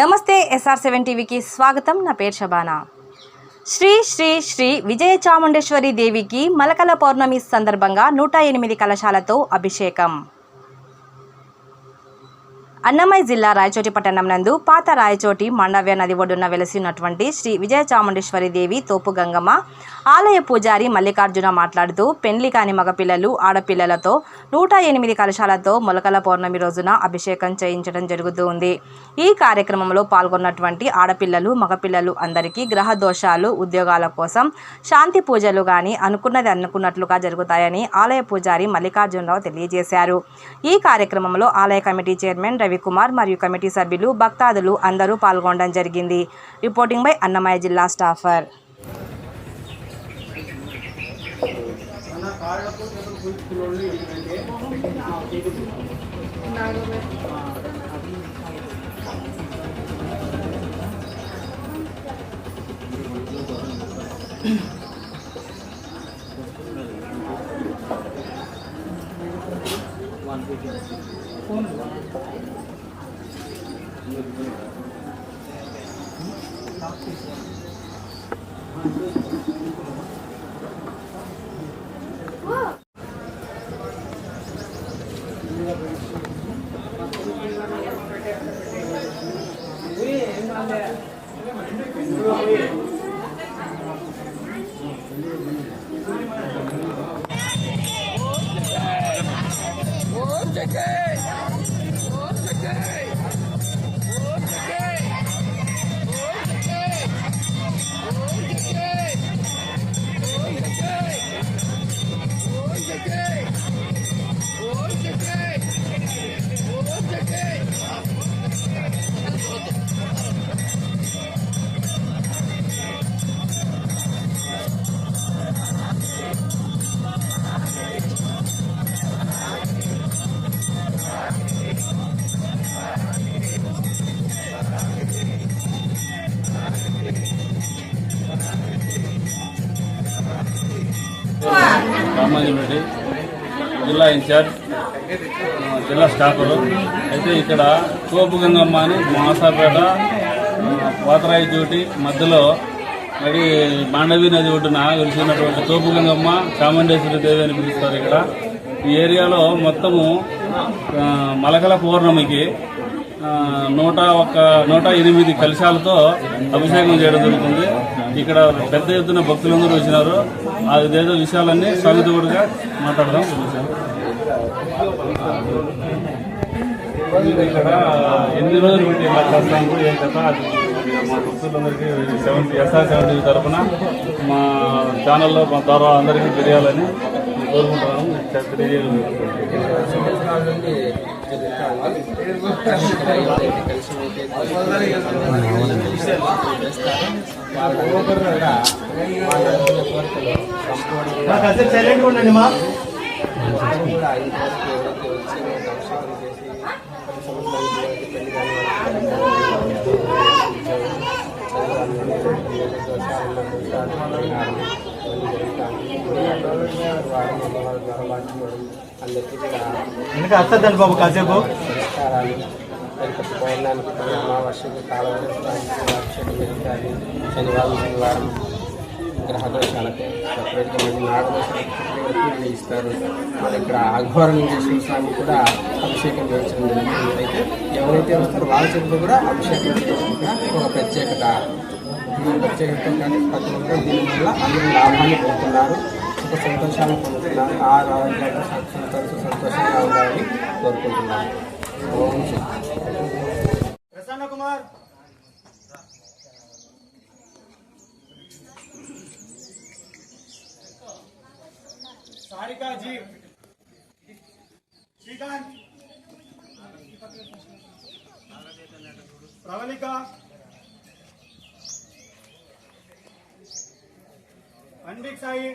నమస్తే SR seven టీవీకి స్వాగతం. నా పేరు శబానా శ్రీ శ్రీ శ్రీ విజయ చాముండేశ్వరి దేవికి మలకల పౌర్ణమి సందర్భంగా నూట ఎనిమిది కలశాలతో అభిషేకం. అన్నమయ్య జిల్లా రాయచోటి పట్టణం నందు పాత రాయచోటి మాండవ్య నది ఒడ్డున వెలసినటువంటి శ్రీ విజయ చాముండేశ్వరి దేవి తోపు గంగమ్మ ఆలయ పూజారి మల్లికార్జున మాట్లాడుతూ పెండ్లి కాని మగపిల్లలు ఆడపిల్లలతో నూట ఎనిమిది కలశాలతో మొలకల పౌర్ణమి రోజున అభిషేకం చేయించడం జరుగుతూ ఉంది. ఈ కార్యక్రమంలో పాల్గొన్నటువంటి ఆడపిల్లలు మగపిల్లలు అందరికీ గ్రహ దోషాలు ఉద్యోగాల కోసం శాంతి పూజలు కానీ అనుకున్నది అనుకున్నట్లుగా జరుగుతాయని ఆలయ పూజారి మల్లికార్జునరావు తెలియజేశారు. ఈ కార్యక్రమంలో ఆలయ కమిటీ చైర్మన్ రవి రవికుమార్ మరియు కమిటీ సభ్యులు భక్తాదులు అందరూ పాల్గొనడం జరిగింది. రిపోర్టింగ్ బై అన్నమయ్య జిల్లా స్టాఫర్. Chicken! రెడ్డి జిల్లా ఇన్ఛార్జ్ జిల్లా స్టాఫ్లు. అయితే ఇక్కడ తోపు గంగమ్మ అని మాసాపేట వాతరాయి చోటి మధ్యలో మరి మాండవి నది ఒడ్డున వెలిసినటువంటి తోపు గంగమ్మ చాముండేశ్వరి దేవి అని పిలుస్తారు ఇక్కడ. ఈ ఏరియాలో మొత్తము మలకల పౌర్ణమికి నూట ఒక నూట ఎనిమిది కలశాలతో అభిషేకం చేయడం జరుగుతుంది. ఇక్కడ పెద్ద ఎత్తున భక్తులందరూ వచ్చినారు. అదేదో విషయాలన్నీ స్వాగతవుడిగా మాట్లాడదాం. ఇక్కడ ఎన్ని రోజులు పెట్టి ఇలా చేస్తాము ఏం కథ? మా భక్తులందరికీ సెవెంటీ ఎస్ఆర్ సెవెంటీ తరఫున మా ఛానల్లో మా ద్వారా అందరికీ తెలియాలని కోరుకుంటున్నాము తెలియజేయాలి సంవత్సరాల నుండి సైలెంట్ ఉండండి మా అందరికీ కూడా వెనక వస్తుందండి బాబు కాసేపు. నమస్కారాలు తిరుపతి అమావాస్యకు కాలం జరుగుతాయి శనివారం శనివారం గ్రహదోషాలకు సపరేట్గా మళ్ళీ నాగదోషాలకు ఇస్తారు ఇక్కడ అఘోర లింగేశ్వర స్వామి కూడా అభిషేకం చేయించడం జరుగుతుంది అయితే ఎవరైతే వస్తారో వాళ్ళ చేతిలో కూడా అభిషేకం చేయడం ఒక ప్రత్యేకత. ప్రత్యేకత కానీ ప్రతి ఒక్కరు దీనివల్ల అందరూ లాభాన్ని పొందుతున్నారు. సుఖ సంతోషాన్ని పొందుతున్నారు ఆ ఆరోగ్యాలు సంతోష సంతోషంగా ఉండాలని కోరుకుంటున్నాను ఓం శక్తి ప్రసన్న కుమార్ సారికా జీ శ్రీకాంత్ ప్రవళిక పండిట్ సాయి